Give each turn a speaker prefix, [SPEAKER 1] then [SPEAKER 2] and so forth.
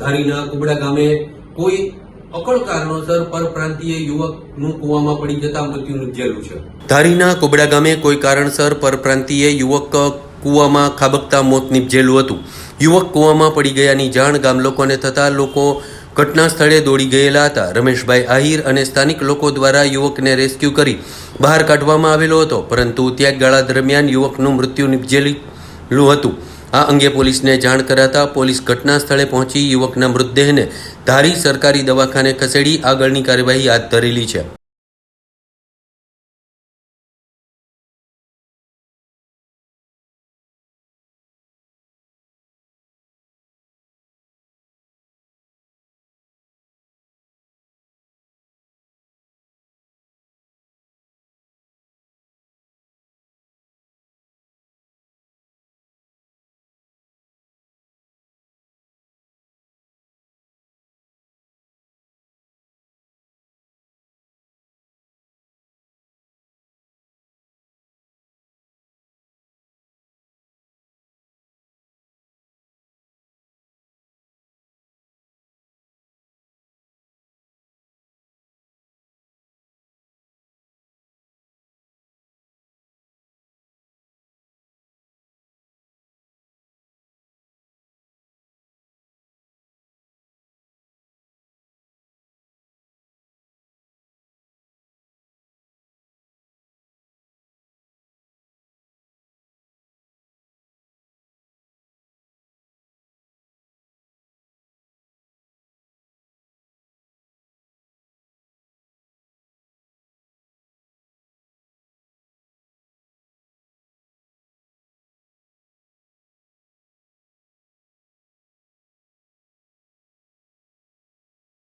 [SPEAKER 1] ધારીના કુબડા ગામે કોઈ અકળ કારણોસર પરપ્રાંતીય યુવકનું કૂવામાં પડી જતા મૃત્યુ નિપજેલું છે. ધારીના કુબડા ગામે કોઈ કારણસર પરપ્રાંતીય યુવક કૂવામાં ખાબકતા મોત નિપજેલું હતું. યુવક કૂવામાં પડી ગયાની જાણ ગામ લોકોને થતાં લોકો ઘટના સ્થળે દોડી ગયેલા હતા. રમેશભાઈ આહિર અને સ્થાનિક લોકો દ્વારા યુવકને રેસ્ક્યુ કરી બહાર કાઢવામાં આવેલો હતો, પરંતુ ત્યાં ગાળા દરમિયાન યુવકનું મૃત્યુ નિપજેલું હતું. આ અંગે પોલીસને જાણ કરાતા પોલીસ ઘટના સ્થળે પહોંચી યુવકના મૃતદેહને ધારી સરકારી દવાખાને ખસેડી આગળની કાર્યવાહી હાથ ધરેલી છે.